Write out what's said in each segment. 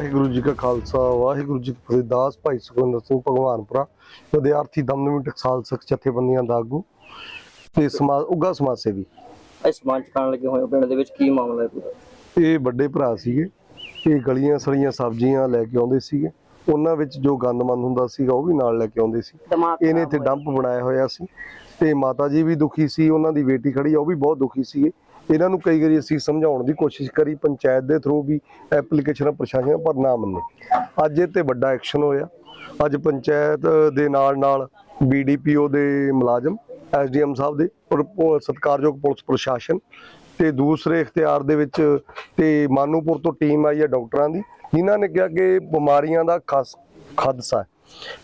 ਵਾਹਿਗੁਰੂ ਜੀ ਕਾ ਖਾਲਸਾ ਵਾਹਿਗੁਰੂ ਜੀ ਕੀ ਫਤਿਹ। ਦਾਸ ਭਾਈ ਸੁਖਵਿੰਦਰ ਸਿੰਘ ਭਗਵਾਨਪੁਰਾ ਵਿਦਿਆਰਥੀ ਦਮਦਮੀ ਟਕਸਾਲ ਸਿੱਖ ਜਥੇਬੰਦੀਆਂ ਦਾ ਆਗੂ ਤੇ ਸਮਾਜ ਉਗਾ ਸਮਾਜ ਸੇਵੀ ਇਹ ਸਮਾਨ ਚਕਾਉਣ ਲੱਗੇ ਹੋਏ ਹੋ ਪਿੰਡ ਦੇ ਵਿੱਚ ਕੀ ਮਾਮਲਾ ਹੈ ਪੂਰਾ? ਇਹ ਵੱਡੇ ਭਰਾ ਸੀਗੇ। ਇਹ ਗਲੀਆਂ ਸੜੀਆਂ ਸਬਜ਼ੀਆਂ ਲੈ ਕੇ ਆਉਂਦੇ ਸੀਗੇ। ਉਹਨਾਂ ਵਿੱਚ ਜੋ ਗੰਦਮੰਦ ਹੁੰਦਾ ਸੀਗਾ ਉਹ ਵੀ ਨਾਲ ਲੈ ਕੇ ਆਉਂਦੇ ਸੀ। ਇਹਨੇ ਇੱਥੇ ਡੰਪ ਬਣਾਇਆ ਹੋਇਆ ਸੀ। ਤੇ ਮਾਤਾ ਜੀ ਵੀ ਦੁਖੀ ਸੀ ਉਹਨਾਂ ਦੀ ਬੇਟੀ ਖੜੀ ਆ ਉਹ ਵੀ ਬਹੁਤ ਦੁਖੀ ਸੀਗੇ। ਇਹਨਾਂ ਨੂੰ ਕਈ ਵਾਰੀ ਅਸੀਂ ਸਮਝਾਉਣ ਦੀ ਕੋਸ਼ਿਸ਼ ਕਰੀ, ਪੰਚਾਇਤ ਦੇ ਥਰੂ ਵੀ ਐਪਲੀਕੇਸ਼ਨਾਂ ਪ੍ਰਸ਼ਾਸਨ ਪਰ ਨਾ ਮੰਨੇ। ਅੱਜ ਇਹ ਤੇ ਵੱਡਾ ਐਕਸ਼ਨ ਹੋਇਆ। ਅੱਜ ਪੰਚਾਇਤ ਦੇ ਨਾਲ ਨਾਲ ਬੀਡੀਪੀਓ ਦੇ ਮੁਲਾਜ਼ਮ ਐਸਡੀਐਮ ਸਾਹਿਬ ਦੇ ਔਰ ਪ- ਸਤਿਕਾਰਯੋਗ ਪੁਲਿਸ ਪ੍ਰਸ਼ਾਸਨ ਤੇ ਦੂਸਰੇ ਇਖਤਿਆਰ ਦੇ ਵਿੱਚ ਤੇ ਮਾਨੂਪੁਰ ਤੋਂ ਟੀਮ ਆਈ ਹੈ ਡਾਕਟਰਾਂ ਦੀ, ਜਿਨ੍ਹਾਂ ਨੇ ਕਿਹਾ ਕਿ ਬਿਮਾਰੀਆਂ ਦਾ ਖਾਸ, ਖਾਦਸਾ ਹੈ।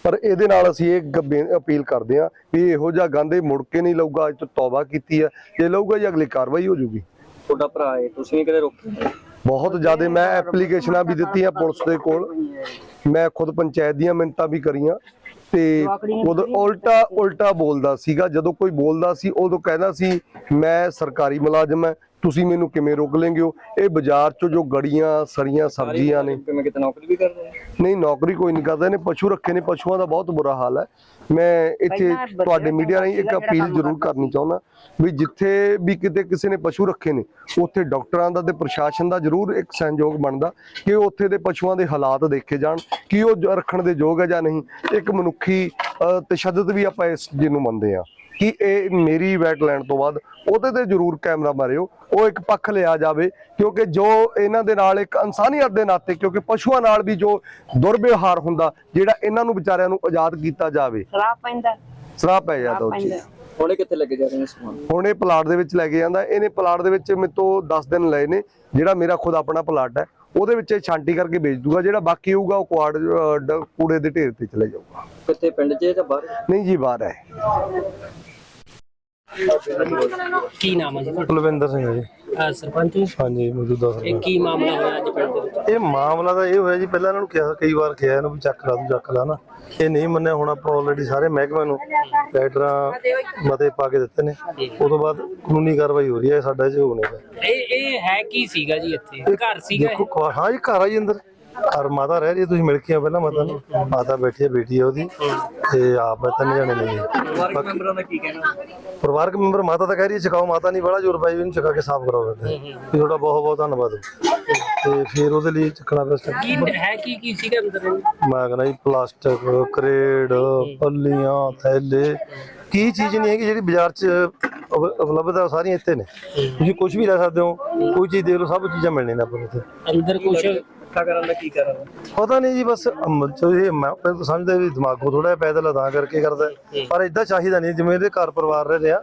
ਪਰ ਇਹਦੇ ਨਾਲ ਅਸੀਂ ਇਹ ਅਪੀਲ ਕਰਦੇ ਹਾਂ ਵੀ ਇਹੋ ਜਿਹਾ ਗੰਦ ਇਹ ਮੁੜ ਕੇ ਨਹੀਂ ਲਊਗਾ ਅੱਜ ਤੋਂ ਤੌਬਾ ਕੀਤੀ ਹੈ। ਜੇ ਲਊਗਾ ਜੀ ਅਗਲੀ ਕਾਰਵਾਈ ਹੋ ਜੂਗੀ ਤੁਹਾਡਾ ਭਰਾ ਹੈ ਤੁਸੀਂ ਕਦੇ ਰੋਕੇ ਨਹੀਂ? ਬਹੁਤ ਜ਼ਿਆਦਾ ਮੈਂ ਐਪਲੀਕੇਸ਼ਨਾਂ ਵੀ ਦਿੱਤੀਆਂ ਪੁਲਿਸ ਦੇ ਕੋਲ। ਮੈਂ ਖੁਦ ਪੰਚਾਇਤ ਦੀਆਂ ਮਿੰਤਾਂ ਵੀ ਕਰੀਆਂ ਤੇ ਉਦੋਂ ਉਲਟਾ ਉਲਟਾ ਬੋਲਦਾ ਸੀਗਾ। ਜਦੋਂ ਕੋਈ ਬੋਲਦਾ ਸੀ ਉਦੋਂ ਕਹਿੰਦਾ ਸੀ ਮੈਂ ਸਰਕਾਰੀ ਮੁਲਾਜ਼ਮ ਹਾਂ ਤੁਸੀਂ ਮੈਨੂੰ ਕਿਵੇਂ ਰੋਕ ਲੈਂਗੇ ਹੋ ਇਹ ਬਾਜ਼ਾਰ 'ਚੋਂ ਜੋ ਗੜੀਆਂ ਸਰੀਆਂ ਸਬਜ਼ੀਆਂ ਨੇ। ਕਿਵੇਂ ਕਿਤੇ ਨੌਕਰੀ ਵੀ ਕਰਦੇ ਹੋ ਨਹੀਂ ਨੌਕਰੀ ਕੋਈ ਨਹੀਂ ਕਰਦਾ ਇਹਨੇ ਪਸ਼ੂ ਰੱਖੇ ਨੇ ਪਸ਼ੂਆਂ ਦਾ ਬਹੁਤ ਬੁਰਾ ਹਾਲ ਹੈ। ਮੈਂ ਇੱਥੇ ਤੁਹਾਡੇ ਮੀਡੀਆ ਰਾਹੀਂ ਇੱਕ ਅਪੀਲ ਜ਼ਰੂਰ ਕਰਨੀ ਚਾਹੁੰਦਾ ਵੀ ਜਿੱਥੇ ਵੀ ਕਿਤੇ ਕਿਸੇ ਨੇ ਪਸ਼ੂ ਰੱਖੇ ਨੇ ਉੱਥੇ ਡਾਕਟਰਾਂ ਦਾ ਤੇ ਪ੍ਰਸ਼ਾਸਨ ਦਾ ਜ਼ਰੂਰ ਇੱਕ ਸਹਿਯੋਗ ਬਣਦਾ ਕਿ ਉੱਥੇ ਦੇ ਪਸ਼ੂਆਂ ਦੇ ਹਾਲਾਤ ਦੇਖੇ ਜਾਣ ਕਿ ਉਹ ਰੱਖਣ ਦੇ ਯੋਗ ਹੈ ਜਾਂ ਨਹੀਂ। ਇੱਕ ਮਨੁੱਖੀ ਤਸ਼ੱਦਦ ਵੀ ਆਪਾਂ ਇਸ ਜਿਹਨੂੰ ਮੰਨਦੇ ਆ ਕਿ ਇਹ ਮੇਰੀ ਵੈਟ ਲੈਣ ਤੋਂ ਬਾਅਦ ਉਹਦੇ ਤੇ ਜ਼ਰੂਰ ਕੈਮਰਾ ਮਾਰਿਓ ਉਹ ਇੱਕ ਪੱਖ ਲਿਆ ਜਾਵੇ ਕਿਉਂਕਿ ਜੋ ਇਹਨਾਂ ਦੇ ਨਾਲ ਇੱਕ ਇਨਸਾਨੀਅਤ ਦੇ ਨਾਤੇ ਕਿਉਂਕਿ ਪਸ਼ੂਆਂ ਨਾਲ ਵੀ ਜੋ ਦੁਰਵਿਵਹਾਰ ਹੁੰਦਾ ਜਿਹੜਾ ਇਹਨਾਂ ਨੂੰ ਵਿਚਾਰਿਆਂ ਨੂੰ ਆਜ਼ਾਦ ਕੀਤਾ ਜਾਵੇ। ਸ਼ਰਾਬ ਪੈਂਦਾ। ਸਰਾਹ ਪੈ ਜਾਂਦਾ ਉਹ ਚੀਜ਼ ਹੁਣੇ ਕਿੱਥੇ ਲੱਗੇ ਜਾ ਰਹੇ ਨੇ ਸਮਾਨ? ਹੁਣ ਇਹ ਪਲਾਟ ਦੇ ਵਿੱਚ ਲੈ ਕੇ ਜਾਂਦਾ। ਇਹਨੇ ਪਲਾਟ ਦੇ ਵਿੱਚ ਮੇਰੇ ਤੋਂ 10 ਦਿਨ ਲਏ ਨੇ ਜਿਹੜਾ ਮੇਰਾ ਖੁਦ ਆਪਣਾ ਪਲਾਟ ਹੈ। ਉਹਦੇ ਵਿੱਚ ਇਹ ਛਾਂਟੀ ਕਰਕੇ ਵੇਚ ਦੂਗਾ ਜਿਹੜਾ ਬਾਕੀ ਹੋਊਗਾ ਉਹ ਕੁਆੜ ਕੂੜੇ ਦੇ ਢੇਰ ਤੇ ਚਲੇ ਜਾਊਗਾ। ਕਿੱਥੇ ਪਿੰਡ 'ਚ ਜਾਂ ਬਾਹਰ? ਨਹੀਂ ਜੀ ਬਾਹਰ ਹੈ। ਕੀ ਨਾਮ ਹੈ ਜੀ ਤੁਹਾਡਾ? ਕੁਲਵਿੰਦਰ ਸਿੰਘ ਜੀ। ਅਹ ਸਰਪੰਚ ਜੀ, ਹਾਂਜੀ ਮੌਜੂਦਾ ਇਹ ਕੀ ਮਾਮਲਾ ਹੋਇਆ ਅੱਜ ਪਿੰਡ ਦੇ ਵਿੱਚ? ਇਹ ਮਾਮਲਾ ਤਾਂ ਇਹ ਹੋਇਆ ਜੀ ਪਹਿਲਾਂ ਇਹਨਾਂ ਨੂੰ ਕਿਹਾ ਕਈ ਵਾਰ ਕਿਹਾ ਇਹਨੂੰ ਵੀ ਚੱਕ ਲਾ ਤੂੰ ਚੱਕ ਲਾ ਨਾ। ਇਹ ਨਹੀਂ ਮੰਨਿਆ ਹੁਣ ਆਪਾਂ ਆਲਰੇਡੀ ਸਾਰੇ ਮਹਿਕਮੇ ਨੂੰ ਲੈਟਰਾਂ ਮਤੇ ਪਾ ਕੇ ਦਿੱਤੇ ਨੇ। ਉਸ ਤੋਂ ਬਾਅਦ ਕਾਨੂੰਨੀ ਕਾਰਵਾਈ ਹੋ ਰਹੀ ਹੈ ਸਾਡਾ ਜੋ ਹੋਣੇ ਦਾ ਇਹ ਇਹ ਹੈ ਕੀ ਸੀਗਾ ਜੀ ਇੱਥੇ? ਘਰ ਸੀਗਾ ਇਹ? ਦੇਖੋ ਘਰ- ਹਾਂ ਜੀ ਘਰ ਆ ਜੀ ਅੰਦਰ। ਘਰ ਮਾਤਾ ਰਹਿ ਰਹੀ ਹੈ, ਤੁਸੀਂ ਮਿਲ ਕੇ ਪਹਿਲਾਂ ਮਾਤਾ ਨੂੰ। ਮਾਤਾ ਬੈਠੀ ਹੈ ਬੇਟੀ ਹੈ ਉਹਦੀ। ਤੇ ਆਪ ਹੈ ਤਿੰਨ ਜਣੇ ਨੇ ਪਰਿਵਾਰਕ ਮੈਂਬਰਾਂ ਦਾ ਕੀ ਕਹਿਣਾ? ਪਰਿਵਾਰਕ ਮੈਂਬਰ ਮਾਤਾ ਤਾਂ ਕਹਿ ਰਹੀ ਹੈ ਚਕਾਓ ਮਾਤਾ ਨਹੀਂ ਬੜਾ ਜ਼ੋਰ ਪਾਈ ਵੀ ਇਹਨੂੰ ਚਕਾ ਕੇ ਸਾਫ਼ ਕਰਾਓ ਬੇਟੇ ਵੀ ਤੁਹਾਡਾ ਬਹੁਤ ਬਹੁਤ ਧੰਨਵਾਦ। ਤੇ ਫਿਰ ਉਹਦੇ ਲਈ ਚੱਕਣਾ ਪਿਆ ਕੀ ਹੈ ਕੀ ਕੀ ਸੀਗਾ ਅੰਦਰ ਮੈਂ ਕਹਿੰਦਾ ਜੀ ਪਲਾਸਟਿਕ ਕਰੇਡ ਪੱਲੀਆਂ ਥੈਲੇ। ਕੀ ਚੀਜ਼ ਨਹੀਂ ਹੈਗੀ ਜਿਹੜੀ ਬਾਜ਼ਾਰ 'ਚ ਉਪ- ਉਪਲਬਧ ਆ ਸਾਰੀਆਂ ਇੱਥੇ ਨੇ। ਤੁਸੀਂ ਕੁਝ ਵੀ ਲੈ ਸਕਦੇ ਹੋ ਕੋਈ ਚੀਜ਼ ਦੇਖ ਲਓ ਸਭ ਚੀਜ਼ਾਂ ਮਿਲਣੀਆਂ ਨੇ ਆਪਾਂ ਨੂੰ ਇੱਥੇ। ਅੰਦਰ ਕੁਝ ਇਕੱਠਾ ਕਰਨ ਦਾ ਕੀ ਕਾਰਨ ਪਤਾ ਨਹੀਂ ਜੀ ਬਸ ਅਮ, ਇਹ ਮੈਂ ਤਾਂ ਸਮਝਦਾ ਵੀ ਦਿਮਾਗੋਂ ਥੋੜਾ ਜਿਹਾ ਪੈਦਲ ਅਦਾ ਕਰਕੇ ਕਰਦਾ। ਹੈ। ਪਰ ਇਦਾਂ ਚਾਹੀਦਾ ਨਹੀਂ ਜਿਵੇਂ ਇਹਦੇ ਘਰ ਪਰਿਵਾਰ ਰਹਿ ਰਿਹਾ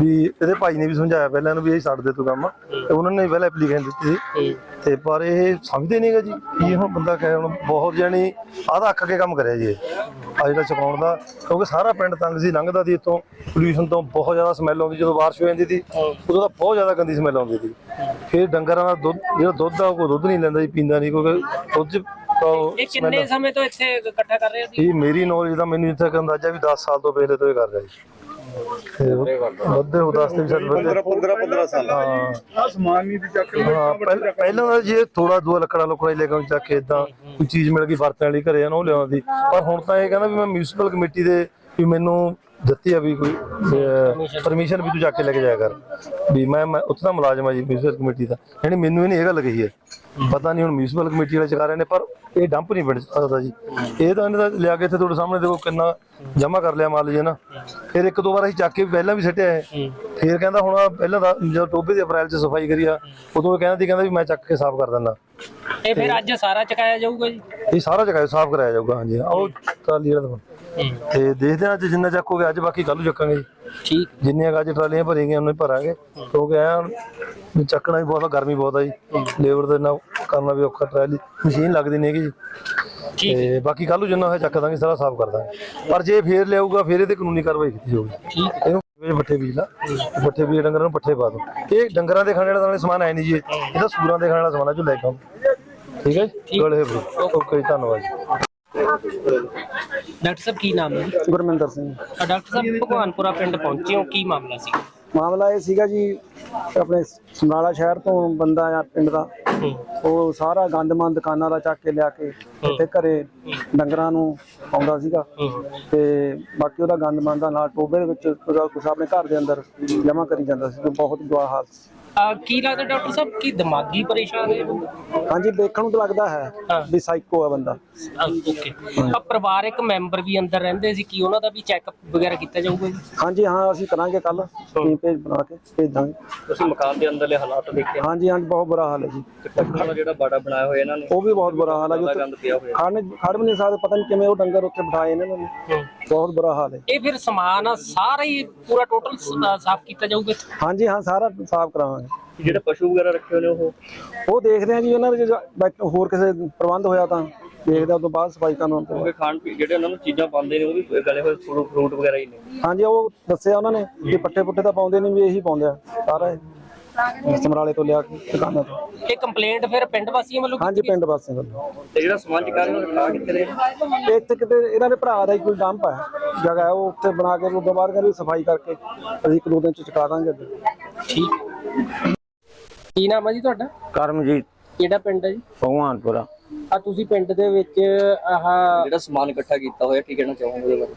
ਵੀ ਇਹਦੇ ਭਾਈ ਨੇ ਵੀ ਸਮਝਾਇਆ ਪਹਿਲਾਂ ਇਹਨੂੰ ਵੀ ਇਹ ਛੱਡ ਦੇ ਤੂੰ ਕੰਮ। ਤੇ ਉਹਨਾਂ ਨੇ ਪਹਿਲਾਂ ਐਪਲੀਕੇਸ਼ਨ ਦਿੱਤੀ ਸੀ। ਤੇ ਪਰ ਇਹ ਸਮਝਦੇ ਨਹੀਂਗਾ ਜੀ। ਕੀ ਹੁਣ ਬੰਦਾ ਕਹੇ ਹੁਣ ਬਹੁਤ ਜਾਣੀ ਆਦਾ ਅੱਕ ਕੇ ਕੰਮ ਕਰਿਆ ਜੀ ਆ ਜਿਹੜਾ ਚਕਾਉਣ ਦਾ ਕਿਉਂਕਿ ਸਾਰਾ ਪਿੰਡ ਤੰਗ ਸੀ ਲੰਘਦਾ ਸੀ ਇੱਥੋਂ। ਪੋਲੂਸ਼ਨ ਤੋਂ ਬਹੁਤ ਜ਼ਿਆਦਾ ਸਮੈਲ ਆਉਂਦੀ ਜਦੋਂ ਬਾਰਿਸ਼ ਹੋ ਜਾਂਦੀ ਸੀ ਉਦੋਂ ਤਾਂ ਬਹੁਤ ਜ਼ਿਆਦਾ ਗੰਦੀ ਸਮੈਲ ਆਉਂਦੀ ਸੀ। ਫਿਰ ਡੰਗਰਾਂ ਦਾ ਦੁੱਧ ਜਿਹੜਾ ਦੁੱਧ ਆ ਉਹ ਕੋਈ ਦੁੱਧ ਨਹੀਂ ਲੈਂਦਾ ਜੀ ਪੀਂਦਾ ਨਹੀਂ ਕਿਉਂਕਿ ਚ ਉਹ ਇਹ ਕਿੰਨੇ ਸਮੇਂ ਤੋਂ ਇੱਥੇ ਇਕੱਠਾ ਕਰ ਰਹੇ ਸੀ ਇਹ ਮੇਰੀ ਨੌਲੇਜ ਦਾ ਮੈਨੂੰ ਇੱਥੇ ਤੱਕ ਅੰਦਾਜ਼ਾ ਵੀ 10 ਸਾਲ ਤੋਂ ਪਹਿਲੇ ਤੋਂ ਇਹ ਕਰ ਰਿਹਾ ਜੀ। ਤੇ ਵੱਧੇ ਹੋ 10 ਤੇ ਵੀ ਸ਼ਾਇਦ ਵੱਧੇ 15 15 ਸਾਲ। ਹਾਂ। ਆ ਸਮਾਨ ਨਹੀਂ ਦੀ ਚੱਕ ਲਈ ਹਾਂ ਪਹਿਲਾਂ ਪਹਿਲਾਂ ਤਾਂ ਜੇ ਥੋੜਾ ਦੂਆ ਲੱਕੜਾ ਲੁਕੜਾ ਹੀ ਲੈ ਕੇ ਆਉਂ ਚੱਕ ਕੇ ਇਦਾਂ ਕੋਈ ਚੀਜ਼ ਮਿਲ ਗਈ ਵਰਤਣ ਵਾਲੀ ਘਰੇ ਆ ਨਾ ਉਹ ਲਿਆਉਂਦੀ। ਪਰ ਹੁਣ ਤਾਂ ਇਹ ਕਹਿੰਦਾ ਵੀ ਮੈਂ ਮਿਊਨਿਸਪਲ ਕਮੇਟੀ ਦੇ ਵੀ ਮੈਨੂੰ ਦਿੱਤੀ ਆ ਵੀ ਕੋਈ ਪਰਮਿਸ਼ਨ ਵੀ ਤੂੰ ਚੱਕ ਕੇ ਲੈ ਕੇ ਜਾਇਆ ਕਰ। ਵੀ ਮੈਂ ਮੈਂ ਉੱਥੇ ਦਾ ਮੁਲਾਜ਼ਮ ਆ ਜੀ ਮਿਊਨਿਸਪਲ ਕਮੇਟੀ ਦਾ। ਯਾਨੀ ਮੈਨੂੰ ਇਹ ਨਹੀਂ ਇਹ ਗੱਲ ਕਹੀ ਹੈ। ਪਤਾ ਨਹੀਂ ਹੁਣ ਮਿਊਨਿਸਪਲ ਕਮੇਟੀ ਵਾਲੇ ਰਹੇ ਨੇ ਪਰ ਇਹ ਡੰਪ ਨਹੀਂ ਬਣ ਸਕਦਾ ਜੀ। ਇਹ ਤਾਂ ਇਹਨੇ ਤਾਂ ਲਿਆ ਕੇ ਇੱਥੇ ਤੁਹਾਡੇ ਸਾਹਮਣੇ ਦੇਖੋ ਕਿੰਨਾ ਜਮਾ ਕਰ ਲਿਆ ਮਾਲ ਜੀ ਨਾ। ਫਿਰ ਇੱਕ ਦੋ ਵਾਰ ਅਸੀਂ ਚੱਕ ਕੇ ਪਹਿਲਾਂ ਵੀ ਸਿੱਟਿਆ ਹੈ ਫਿਰ ਕਹਿੰਦਾ ਹੁਣ ਪਹਿਲਾਂ ਤਾਂ ਜਦੋਂ ਟੋਬੇ ਦੀ ਅਪ੍ਰੈਲ ਚ ਸਫ਼ਾਈ ਕਰੀ ਆ ਉਦੋਂ ਕਹਿੰਦਾ ਸੀ ਕਹਿੰਦਾ ਵੀ ਮੈਂ ਚੱਕ ਕੇ ਸਾਫ਼ ਕਰ ਦਿੰਦਾ। ਇਹ ਫਿਰ ਅੱਜ ਸਾਰਾ ਚਕਾਇਆ ਜਾਊਗਾ ਜੀ? ਇਹ ਸਾਰਾ ਜਗ੍ਹਾ ਸਾਫ਼ ਕਰਾਇਆ ਜਾਊਗਾ ਹਾਂਜੀ। ਆਓ ਟਰਾਲੀ ਵਾਲਾ ਤੇ ਦੇਖਦੇ ਹਾਂ ਅੱਜ ਜਿੰਨਾ ਚੱਕੋਗੇ ਅੱਜ ਬਾਕੀ ਕੱਲ ਨੂੰ ਚੱਕਾਂਗੇ ਜੀ। ਠੀਕ। ਜਿੰਨੀਆਂ ਕੁ ਅੱਜ ਟਰਾਲੀਆਂ ਭਰੀਆਂ ਉਹਨੂੰ ਹੀ ਭਰਾਂਗੇ। ਕਿਉਂਕਿ ਐ ਚੱਕਣਾ ਵੀ ਬਹੁਤ ਆ ਗਰਮੀ ਬਹੁਤ ਆ ਜੀ। ਲੇਬਰ ਦੇ ਨਾਲ ਕਰਨਾ ਵੀ ਔਖਾ ਟਰਾਲੀ ਮਸ਼ੀਨ ਲੱਗਦੀ ਨਹੀਂ ਹੈਗੀ ਜੀ। ਤੇ ਬਾਕੀ ਕੱਲ ਨੂੰ ਜਿੰਨਾ ਹੋਇਆ ਚੱਕ ਦਾਂਗੇ ਸਾਰਾ ਸਾਫ਼ ਕਰ ਦਾਂਗੇ। ਪਰ ਜੇ ਫੇਰ ਲਿਆਊਗਾ ਫੇਰ ਇਹਦੇ ਕਾਨੂੰਨੀ ਕਾਰਵਾਈ ਕੀਤੀ ਜਾਊਗੀ। ਠੀਕ। ਇਹਨੂੰ ਵਿੱਚ ਪੱਠੇ ਬੀਜ ਲਾ ਪੱਠੇ ਬੀਜ ਡੰਗਰਾਂ ਨੂੰ ਪੱਠੇ ਪਾ ਦੋ। ਇਹ ਡੰਗਰਾਂ ਦੇ ਖਾਣੇ ਵਾਲਾ ਸਮਾਨ ਹੈ ਨਹੀਂ ਜੀ ਇਹ। ਇਹ ਤਾਂ ਸੂਰਾਂ ਦੇ ਖਾਣੇ ਵਾਲਾ ਸਮਾਨ ਹੈ ਜੋ ਲੈ ਕੇ ਆਓ ਠੀਕ ਹੈ ਜੀ? ਗਲੇ ਬਰੋ ਓਕੇ ਧੰਨਵਾਦ ਜੀ। ਡਾਕਟਰ ਸਾਹਿਬ ਕੀ ਨਾਮ ਹੈ? ਜੀ? ਗੁਰਮਿੰਦਰ ਸਿੰਘ। ਅਹ ਡਾਕਟਰ ਸਾਹਿਬ ਭਗਵਾਨਪੁਰਾ ਪਿੰਡ ਪਹੁੰਚੇ ਹੋ ਕੀ ਮਾਮਲਾ ਸੀ? ਮਾਮਲਾ ਇਹ ਸੀਗਾ ਜੀ ਆਪਣੇ ਸਮਰਾਲਾ ਸ਼ਹਿਰ ਤੋਂ ਬੰਦਾ ਆ ਪਿੰਡ ਦਾ ਉਹ ਸਾਰਾ ਗੰਦਮੰਦ ਦੁਕਾਨਾਂ ਦਾ ਚੱਕ ਕੇ ਲਿਆ ਕੇ ਇੱਥੇ ਘਰੇ ਡੰਗਰਾਂ ਨੂੰ ਪਾਉਂਦਾ ਸੀਗਾ। ਤੇ ਬਾਕੀ ਉਹਦਾ ਗੰਦਮੰਦ ਦਾ ਨਾਲ ਟੋਬੇ ਦੇ ਵਿੱਚ ਉਹਦਾ ਕੁਛ ਆਪਣੇ ਘਰ ਦੇ ਅੰਦਰ ਜਮ੍ਹਾਂ ਕਰੀ ਜਾਂਦਾ ਸੀ ਤੇ ਬਹੁਤ ਬੁਰਾ ਹਾਲ ਸੀ। ਅਹ ਕੀ ਲੱਗਦਾ ਡਾਕਟਰ ਸਾਹਿਬ ਕੀ ਦਿਮਾਗੀ ਪਰੇਸ਼ਾਨ ਹੈ? ਹਾਂਜੀ ਦੇਖਣ ਨੂੰ ਤਾਂ ਲੱਗਦਾ ਹੈ ਹਾਂ। ਵੀ ਸਾਈਕੋ ਹੈ ਬੰਦਾ। ਓਕੇ ਆ ਪਰਿਵਾਰਕ ਮੈਂਬਰ ਵੀ ਅੰਦਰ ਰਹਿੰਦੇ ਸੀ ਕੀ ਉਹਨਾਂ ਦਾ ਵੀ ਚੈੱਕਅਪ ਵਗੈਰਾ ਕੀਤਾ ਜਾਊਗਾ ਜੀ? ਹਾਂਜੀ ਹਾਂ ਅਸੀਂ ਕਰਾਂਗੇ ਕੱਲ। ਟੀਮ ਪੇਜ ਬਣਾ ਕੇ ਭੇਜ ਦਾਂਗੇ ਤੁਸੀਂ ਮਕਾਨ ਦੇ ਅੰਦਰਲੇ ਹਾਲਾਤ ਦੇਖੇ? ਹਾਂਜੀ ਹਾਂਜੀ ਬਹੁਤ ਬੁਰਾ ਹਾਲ ਹੈ ਜੀ। ਤੇ ਦਾ ਜਿਹੜਾ ਬਾੜਾ ਬਣਾਇਆ ਹੋਇਆ ਇਹਨਾਂ ਨੇ ਉਹ ਵੀ ਬਹੁਤ ਬੁਰਾ ਹਾਲ ਹੈ ਜੀ। ਬੜਾ ਗੰਦ ਪਿਆ ਹੋਇਆ। ਖੜ ਖੜ ਵੀ ਨਹੀਂ ਸਕਦੇ ਪਤਾ ਨਹੀਂ ਕਿਵੇਂ ਉਹ ਡੰਗਰ ਉੱਥੇ ਬਿਠਾਏ ਨੇ ਇਹਨਾਂ ਨੇ। ਬਹੁਤ ਬੁਰਾ ਹਾਲ ਹੈ। ਇਹ ਫਿਰ ਸਮਾਨ ਆ ਸਾਰਾ ਹੀ ਪੂਰਾ ਟੋਟਲ ਸਾਫ਼ ਕੀਤਾ ਜਾਊਗਾ ਹਾਂਜੀ ਹਾਂ ਸਾਰਾ ਸਾਫ਼ ਕਰਾਵਾਂਗੇ। ਜਿਹੜੇ ਪਸ਼ੂ ਵਗੈਰਾ ਰੱਖੇ ਹੋਏ ਨੇ ਉਹ? ਉਹ ਦੇਖਦੇ ਆ ਜੀ ਉਹਨਾਂ ਦੇ ਜੇ ਹੋਰ ਕਿਸੇ ਪ੍ਰਬੰਧ ਹੋਇਆ ਤਾਂ ਦੇਖਦੇ ਆ ਉਸ ਤੋਂ ਬਾਅਦ ਸਫ਼ਾਈ ਕਰਨ ਕਿਉਂਕਿ ਖਾਣ ਪੀ ਜਿਹੜੇ ਉਹਨਾਂ ਨੂੰ ਚੀਜ਼ਾਂ ਪਾਉਂਦੇ ਨੇ ਉਹ ਵੀ ਗਲੇ ਹੋਏ ਫਰੂਟ ਫਰੂਟ ਵਗੈਰਾ ਹੀ ਨੇ। ਹਾਂਜੀ ਉਹ ਦੱਸਿਆ ਉਹਨਾਂ ਨੇ ਕਿ ਪੱਟੇ ਪੁੱਟੇ ਤਾਂ ਪਾਉਂਦੇ ਨਹੀਂ ਵੀ ਇਹੀ ਪਾਉਂਦੇ ਆ ਸਾਰਾ ਇਹ। ਸਮਰਾਲੇ ਤੋਂ ਲਿਆ ਕੇ ਦੁਕਾਨਾਂ ਤੋਂ। ਇਹ ਕੰਪਲੇਂਟ ਫਿਰ ਪਿੰਡ ਵਾਸੀਆਂ ਵੱਲੋਂ ਹਾਂਜੀ ਪਿੰਡ ਵਾਸੀਆਂ ਵੱਲੋਂ। ਤੇ ਜਿਹੜਾ ਸਮਾਨ ਚੁਕਾ ਉਹਨਾਂ ਨੇ ਖਾ ਕਿੱਥੇ ਰਹੇ? ਤੇ ਇੱਥੇ ਕਿਤੇ ਇਹਨਾਂ ਦੇ ਭਰਾ ਦਾ ਹੀ ਕੋਈ ਡੰਪ ਹੈ ਜਗ੍ਹਾ ਹੈ ਉਹ ਉੱਥੇ ਬਣਾ ਕੇ ਤੋਂ ਬਾਅਦ ਕਹਿੰਦੇ ਸਫ਼ਾਈ ਕਰਕੇ ਅਸੀਂ ਇੱਕ ਦੋ ਦਿਨ ਚ ਚੁਕਾ ਦਾਂਗੇ ਅੱਗੇ। ਠੀਕ। ਕੀ ਨਾਮ ਹੈ ਜੀ ਤੁਹਾਡਾ? ਕਰਮਜੀਤ। ਕਿਹੜਾ ਪਿੰਡ ਹੈ ਜੀ? ਭਗਵਾਨਪੁਰਾ। ਆ ਤੁਸੀਂ ਪਿੰਡ ਦੇ ਵਿੱਚ ਆਹ ਜਿਹੜਾ ਸਮਾਨ ਇਕੱਠਾ ਕੀਤਾ ਹੋਇਆ ਕੀ ਕਹਿਣਾ ਚਾਹੋਗੇ ਉਹਦੇ ਬਾਰੇ?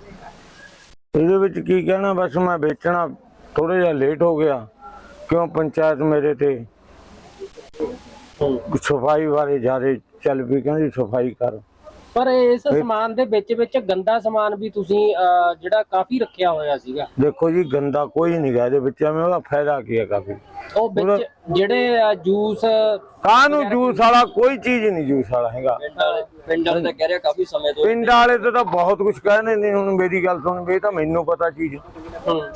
ਇਹਦੇ ਵਿੱਚ ਕੀ ਕਹਿਣਾ ਬਸ ਮੈਂ ਵੇਚਣਾ ਥੋੜਾ ਜਿਹਾ ਲੇਟ ਹੋ ਗਿਆ। ਕਿਉਂ ਪੰਚਾਇਤ ਮੇਰੇ ਤੇ ਸਫ਼ਾਈ ਬਾਰੇ ਜ਼ਿਆਦਾ ਚੱਲ ਪਈ ਕਹਿੰਦੀ ਸਫ਼ਾਈ ਕਰ। ਪਰ ਇਸ ਸਮਾਨ ਦੇ ਵਿੱਚ ਵਿੱਚ ਗੰਦਾ ਸਮਾਨ ਵੀ ਤੁਸੀਂ ਅਹ, ਜਿਹੜਾ ਕਾਫੀ ਰੱਖਿਆ ਹੋਇਆ ਸੀਗਾ। ਦੇਖੋ ਜੀ ਗੰਦਾ ਕੋਈ ਨਹੀਂ ਗਾ ਇਹਦੇ ਵਿੱਚ ਐਵੇਂ ਉਹਦਾ ਫਾਇਦਾ ਕੀ ਹੈ ਕਾਫੀ? ਉਹ ਵਿੱਚ ਜਿਹੜੇ ਅਹ, ਜੂਸ ਕਾਹਨੂੰ ਜੂਸ ਵਾਲਾ? ਕੋਈ ਚੀਜ਼ ਨਹੀਂ ਜੂਸ ਵਾਲਾ ਹੈਗਾ। ਪਿੰਡ ਵਾਲੇ ਤਾਂ ਕਹਿ ਰਿਹਾ ਕਾਫੀ ਸਮੇਂ ਤੋਂ। ਪਿੰਡ ਵਾਲੇ ਤੇ ਤਾਂ ਬਹੁਤ ਕੁਝ ਕਹਿੰਦੇ ਨੇ ਹੁਣ ਮੇਰੀ ਗੱਲ ਸੁਣ ਵੀ ਇਹ ਤਾਂ ਮੈਨੂੰ ਪਤਾ ਚੀਜ਼।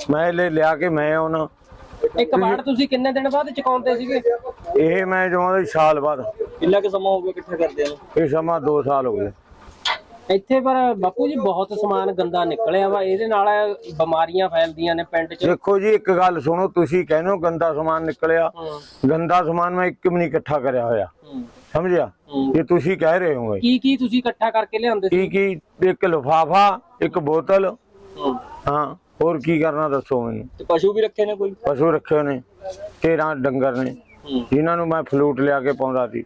ਮੈਂ ਲੈ ਲਿਆ ਕੇ ਮੈਂ ਉਹਨਾਂ ਇੱਕ ਵਾਰ ਤੁਸੀਂ ਕਿੰਨੇ ਦਿਨ ਬਾਅਦ ਚੁਕਾਉਂਦੇ ਸੀਗੇ? ਇਹ ਮੈਂ ਜਮਾਂ ਸਾਲ ਬਾਅਦ। ਕਿੰਨਾ ਕੁ ਸਮਾਂ ਹੋ ਗਿਆ ਇਕੱਠਾ ਕਰਦੇ ਨੂੰ? ਇਹ ਸਮਾਂ 2 ਸਾਲ ਹੋ ਗਏ। ਇੱਥੇ ਪਰ ਬਾਪੂ ਜੀ ਬਹੁਤ ਸਮਾਨ ਗੰਦਾ ਨਿਕਲਿਆ ਵਾ ਇਹਦੇ ਨਾਲ ਬਿਮਾਰੀਆਂ ਫੈਲਦੀਆਂ ਨੇ ਪਿੰਡ 'ਚ। ਦੇਖੋ ਜੀ ਇੱਕ ਗੱਲ ਸੁਣੋ ਤੁਸੀਂ ਕਹਿੰਦੇ ਹੋ ਗੰਦਾ ਸਮਾਨ ਨਿਕਲਿਆ। ਗੰਦਾ ਸਮਾਨ ਮੈਂ ਇੱਕ ਵੀ ਨਹੀਂ ਇਕੱਠਾ ਕਰਿਆ ਹੋਇਆ। ਸਮਝਿਆ? ਇਹ ਤੁਸੀਂ ਕਹਿ ਰਹੇ ਹੋਗੇ। ਕੀ ਕੀ ਤੁਸੀਂ ਇਕੱਠਾ ਕਰਕੇ ਲਿਆਉਂਦੇ ਸੀ? ਕੀ ਕੀ? ਇੱਕ ਲਿਫਾਫਾ ਇੱਕ ਬੋਤਲ। ਹਾਂ। ਹੋਰ ਕੀ ਕਰਨਾ ਦੱਸੋ ਮੈਨੂੰ? ਤੇ ਪਸ਼ੂ ਵੀ ਰੱਖੇ ਨੇ ਕੋਈ? ਪਸ਼ੂ ਰੱਖੇ ਨੇ 13 ਡੰਗਰ ਨੇ। ਜਿਨ੍ਹਾਂ ਨੂੰ ਮੈਂ ਫਲੂਟ ਲਿਆ ਕੇ ਪਾਉਂਦਾ ਸੀ।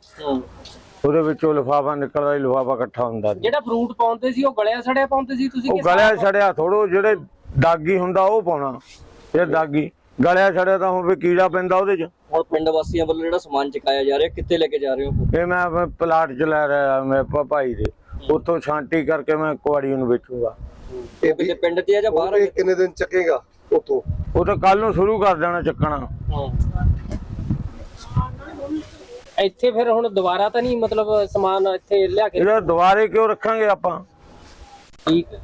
ਉਹਦੇ ਵਿੱਚੋਂ ਲਿਫਾਫਾ ਨਿਕਲਦਾ ਲਿਫਾਫਾ ਇਕੱਠਾ ਹੁੰਦਾ ਸੀ ਜਿਹੜਾ ਫਰੂਟ ਪਾਉਂਦੇ ਸੀ ਉਹ ਗਲਿਆ ਸੜਿਆ ਪਾਉਂਦੇ ਸੀ ਤੁਸੀਂ ਉਹ ਗਲਿਆ ਛੜਿਆ ਥੋੜੋ ਜਿਹੜੇ ਦਾਗੀ ਹੁੰਦਾ ਉਹ ਪਾਉਣਾ ਇਹ ਦਾਗੀ। ਗਲਿਆ ਛੜਿਆ ਤਾਂ ਹੋਵੇ ਕੀੜਾ ਪੈਂਦਾ ਉਹਦੇ 'ਚ। ਹੁਣ ਪਿੰਡ ਵਾਸੀਆਂ ਵੱਲੋਂ ਜਿਹੜਾ ਸਮਾਨ ਚੁਕਾਇਆ ਜਾ ਰਿਹਾ ਕਿੱਥੇ ਲੈ ਕੇ ਜਾ ਰਹੇ ਹੋ ਇਹ ਮੈਂ ਪਲਾਟ 'ਚ ਲੈ ਰਿਹਾ ਮੈਂ ਭਾਈ ਦੇ। ਉੱਥੋਂ ਛਾਂਟੀ ਕਰਕੇ ਮੈਂ ਕੁਆੜੀ ਨੂੰ ਵੇਚੂਗਾ। ਇਹ ਪਿੱਛੇ ਪਿੰਡ ਤੇ ਆ ਜਾਂ ਬਾਹਰ ਕਿੰਨੇ ਦਿਨ ਚੱਕੇਗਾ ਉਤੋਂ ਉਹ ਤਾਂ ਕੱਲ ਨੂੰ ਸ਼ੁਰੂ ਕਰ ਦੇਣਾ ਚੱਕਣਾ। ਇੱਥੇ ਫਿਰ ਹੁਣ ਦੁਬਾਰਾ ਤਾਂ ਨਹੀਂ ਮਤਲਬ ਸਮਾਨ ਇੱਥੇ ਲਿਆ ਕੇ ਇਹਦਾ ਦੁਬਾਰੇ ਕਿਉਂ ਰੱਖਾਂਗੇ ਆਪਾਂ? ਠੀਕ ਹੈ।